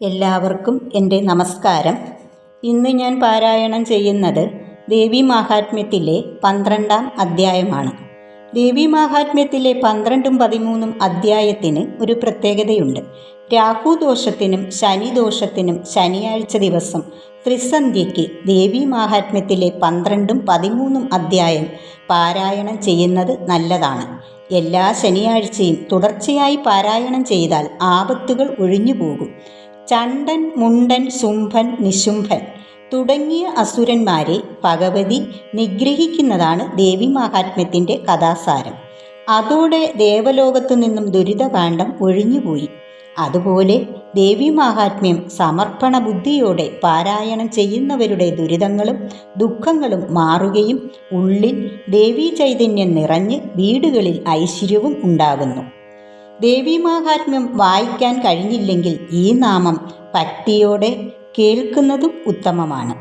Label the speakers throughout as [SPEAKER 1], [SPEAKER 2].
[SPEAKER 1] എല്ലാവർക്കും എന്റെ നമസ്കാരം. ഇന്ന് ഞാൻ പാരായണം ചെയ്യുന്നത് ദേവി മാഹാത്മ്യത്തിലെ പന്ത്രണ്ടാം അധ്യായമാണ്. ദേവി മാഹാത്മ്യത്തിലെ പന്ത്രണ്ടും പതിമൂന്നും അധ്യായത്തിന് ഒരു പ്രത്യേകതയുണ്ട്. രാഹു ദോഷത്തിനും ശനി ദോഷത്തിനും ശനിയാഴ്ച ദിവസം ത്രിസന്ധ്യയ്ക്ക് ദേവി മാഹാത്മ്യത്തിലെ പന്ത്രണ്ടും പതിമൂന്നും അധ്യായം പാരായണം ചെയ്യുന്നത് നല്ലതാണ്. എല്ലാ ശനിയാഴ്ചയും തുടർച്ചയായി പാരായണം ചെയ്താൽ ആപത്തുകൾ ഒഴിഞ്ഞു പോകും ചണ്ടൻ മുണ്ടൻ ശുംഭൻ നിശുംഭൻ തുടങ്ങിയ അസുരന്മാരെ ഭഗവതി നിഗ്രഹിക്കുന്നതാണ് ദേവി മഹാത്മ്യത്തിന്റെ കഥാസാരം. അതോടെ ദേവലോകത്തു നിന്നും ദുരിതകാന്ഡം ഒഴിഞ്ഞുപോയി. അതുപോലെ ദേവി മാഹാത്മ്യം സമർപ്പണ ബുദ്ധിയോടെ പാരായണം ചെയ്യുന്നവരുടെ ദുരിതങ്ങളും ദുഃഖങ്ങളും മാറുകയും ഉള്ളിൽ ദേവീ ചൈതന്യം നിറഞ്ഞ് വീടുകളിൽ ഐശ്വര്യവും ഉണ്ടാകുന്നു. ദേവീമാഹാത്മ്യം വായിക്കാൻ കഴിഞ്ഞില്ലെങ്കിൽ ഈ നാമം ഭക്തിയോടെ കേൾക്കുന്നതും ഉത്തമമാണ്.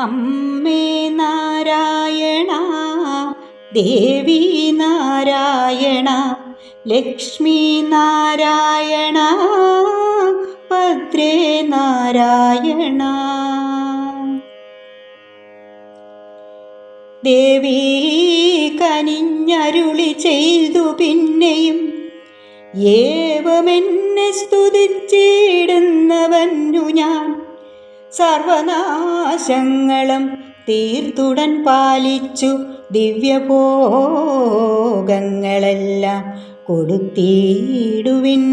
[SPEAKER 1] അമ്മേ നാരായണ ദേവി നാരായണ ലക്ഷ്മി നാരായണ ഭദ്രേ നാരായണ. ദേവീ ചെയ്തു പിന്നെയും. ഏവമെന്നെ സ്തുതിച്ചിടുന്നവന്നു ഞാൻ. സർവനാശങ്ങളും തീർത്തുടൻ പാലിച്ചു ദിവ്യഭോഗങ്ങളെല്ലാം കൊടുത്തിടുവിൻ.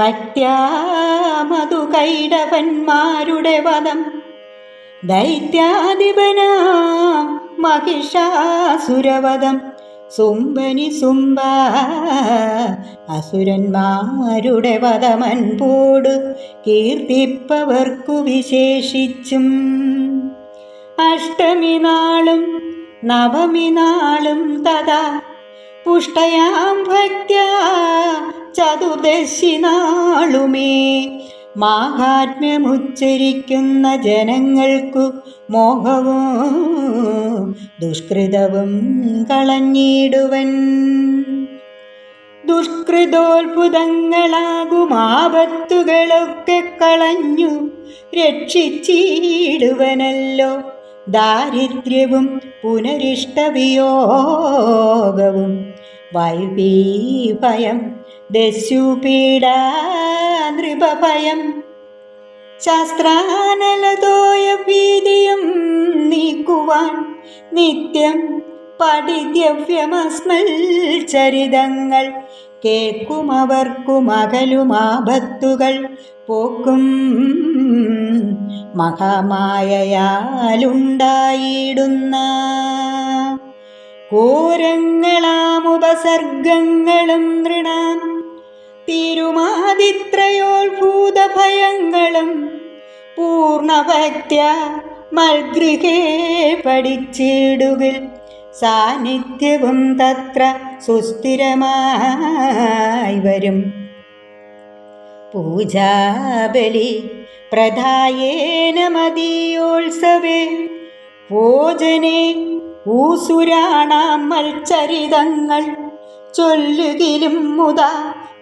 [SPEAKER 1] ഭക്ത്യാമതു കൈടവന്മാരുടെ വധം. ദൈത്യാധിപനാം മഹിഷാസുരവധം. സുംബനി സുംബ അസുരന്മാരുടെ വധമൻപോട് കീർത്തിപ്പവർക്കു വിശേഷിച്ചും. അഷ്ടമി നാളും നവമി നാളും തഥാ പുഷ്ടയാം ഭക്ത്യ ചതുർദശി നാളുമേ. മാഹാത്മ്യമുച്ചരിക്കുന്ന ജനങ്ങൾക്കു മോഹവും ദുഷ്കൃതവും കളഞ്ഞിടുവൻ. ദുഷ്കൃതോത്ഭുതങ്ങളാകും ആപത്തുകളൊക്കെ കളഞ്ഞു രക്ഷിച്ചിടുവനല്ലോ. ദാരിദ്ര്യവും പുനരിഷ്ടവിയോഗവും വൈവീഭയം ദസ്യുപീഡ നൃപഭയം ശാസ്ത്രാനലതോയ ഭീതിയും നീക്കുവാൻ നിത്യം പഠിദ്യവ്യമസ്മൽ ചരിതങ്ങൾ കേൾക്കും അവർക്കും അകലും ആപത്തുകൾ പോക്കും. മഹാമായയാലുണ്ടായിടുന്ന ഘോരങ്ങളാം ഉപസർഗങ്ങളും നൃണാം തിരുമാതിത്രയോത്ഭൂതഭയങ്ങളും പൂർണഭക്ത്യ മൽഗൃഹേ പഠിച്ചിടുകിൽ സാന്നിധ്യവും തത്ര സുസ്ഥിരമായി വരും. പൂജാബലി പ്രധായേന മതീയോത്സവേ ഭോജനെ ഊസുരാണാം മത്സരിതങ്ങൾ ചൊല്ലുകിലും മുത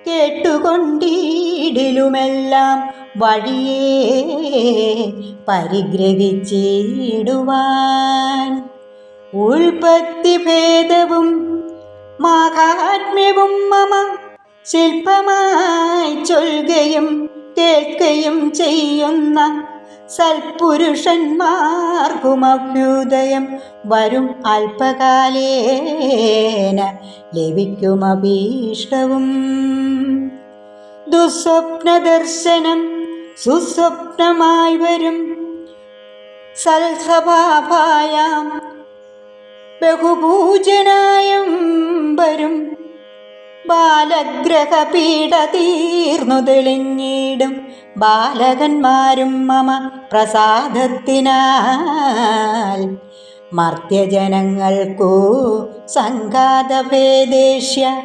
[SPEAKER 1] കേട്ടുകൊണ്ടിടിലുമെല്ലാം വഴിയേ പരിഗ്രഹിച്ചിടുവാൻ. ഉൽപ്പത്തി ഭേദവും മാഹാത്മ്യവും മമ ശില്പമായി ചൊൽകയും കേൾക്കുകയും ചെയ്യുന്ന സൽപുരുഷന്മാർക്കുമഭ്യുദയം വരും അല്പകാലേന ലഭിക്കുമഭീഷ്ടവും ദുസ്വപ്നദർശനം സുസ്വപ്നമായി വരും സൽസഭാഭായം ബഹുപൂജനായം വരും ബാലഗ്രഹപീഠ തീർന്നു തെളിഞ്ഞിടും ബാലകന്മാരും മമ പ്രസാദത്തിനാൽ മർത്യജനങ്ങൾക്കു സംഘാതഭേദേഷ്യ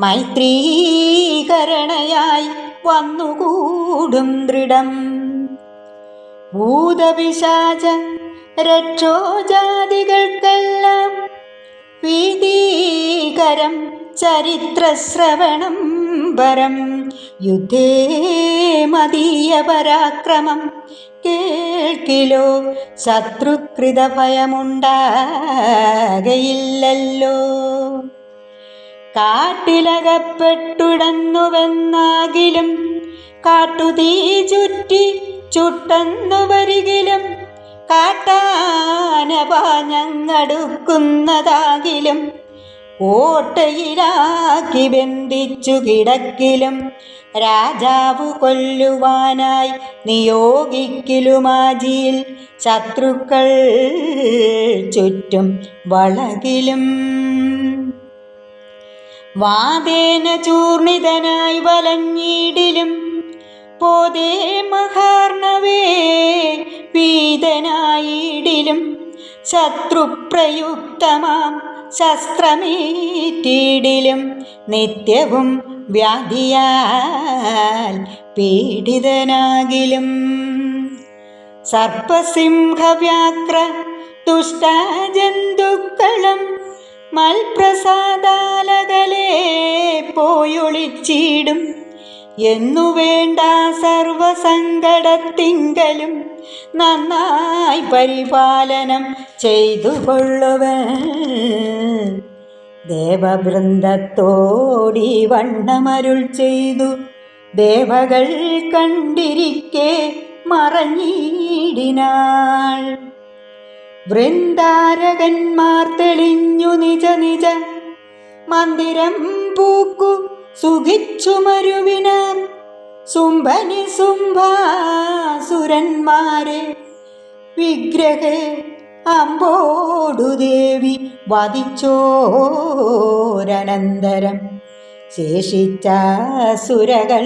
[SPEAKER 1] മൈത്രീകരണയായി വന്നുകൂടും ദൃഢം. ഭൂതപിശാച രക്ഷോജാതികൾക്കെല്ലാം ഭീതീകരം ചരിത്രശ്രവണം വരം. യുദ്ധേ മതീയ പരാക്രമം. കേൾക്കിലോ ശത്രുകൃത ഭയമുണ്ടാകയില്ലല്ലോ. കാട്ടിലകപ്പെട്ടുടന്നുവെന്നാകിലും കാട്ടുതീ ചുറ്റി ചുട്ടന്നു വരികിലും കാട്ടാന ഞങ്ങടുക്കുന്നതാകിലും കോട്ടയിലാക്കി ബന്ധിച്ചു കിടക്കിലും രാജാവ് കൊല്ലുവാനായി നിയോഗിക്കിലുമാജിയിൽ ശത്രുക്കൾ ചുറ്റും വളകിലും. വാതേന ചൂർണിതനായി വലഞ്ഞിടിലും പോതേ മഹാർണവേ പീതനായിടിലും ശത്രുപ്രയുക്തമാം ശസ്ത്രമേറ്റിടിലും നിത്യവും വ്യാധിയാൽ പീഡിതനാകിലും. സർപ്പസിംഹവ്യാക്ര ദുഷ്ടജന്തുക്കളും മൽപ്രസാദാലകലേ പോയൊളിച്ചിടും. എന്നു വേണ്ട സർവസങ്കടത്തിങ്കലും നന്നായി പരിപാലനം ചെയ്തു കൊള്ളുവൻ ദേവവൃന്ദത്തോടി വണ്ണമരുൾ ചെയ്തു. ദേവകൾ കണ്ടിരിക്കെ മറഞ്ഞീടിനാൾ. വൃന്ദാരകന്മാർ തെളിഞ്ഞു നിജ നിജ മന്ദിരം പൂക്കു സുഖിച്ചു മരുവിനാർ സുംഭനി സുംഭാസുരന്മാരെ വിഗ്രഹേ അമ്പോടു ദേവി വധിച്ചോരനന്തരം ശേഷിച്ച സുരകൾ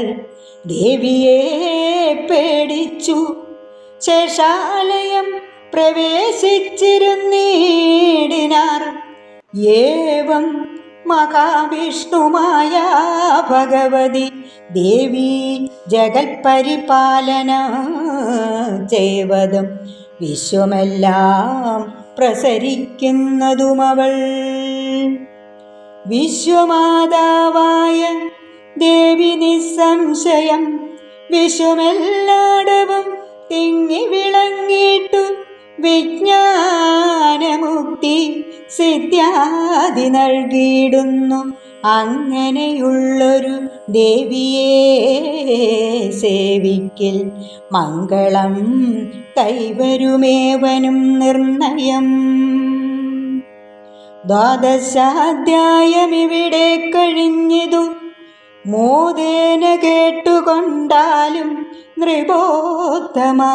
[SPEAKER 1] ദേവിയെ പേടിച്ചു. ശേഷാലയം പ്രവേശിച്ചിരുന്നീടിനാർ. ഏവം മഹാവിഷ്ണുമായ ഭഗവതി ദേവി ജഗൽപരിപാലന ജൈവതം വിശ്വമെല്ലാം പ്രസരിക്കുന്നതുമവൾ. വിശ്വമാതാവായ ദേവി നിസ്സംശയം വിശ്വമെല്ലാടവും തിങ്ങി വിളങ്ങിട്ടു വിജ്ഞാനമുക്തി സിദ്ധ്യാദി നൽകിയിടുന്നു. അങ്ങനെയുള്ളൊരു ദേവിയെ സേവിക്കൽ മംഗളം കൈവരുമേവനും നിർണയം. ദ്വാദശാധ്യായമിവിടെ കഴിഞ്ഞതു. മോദേന കേട്ടുകൊണ്ടാലും നൃപോത്തമാ.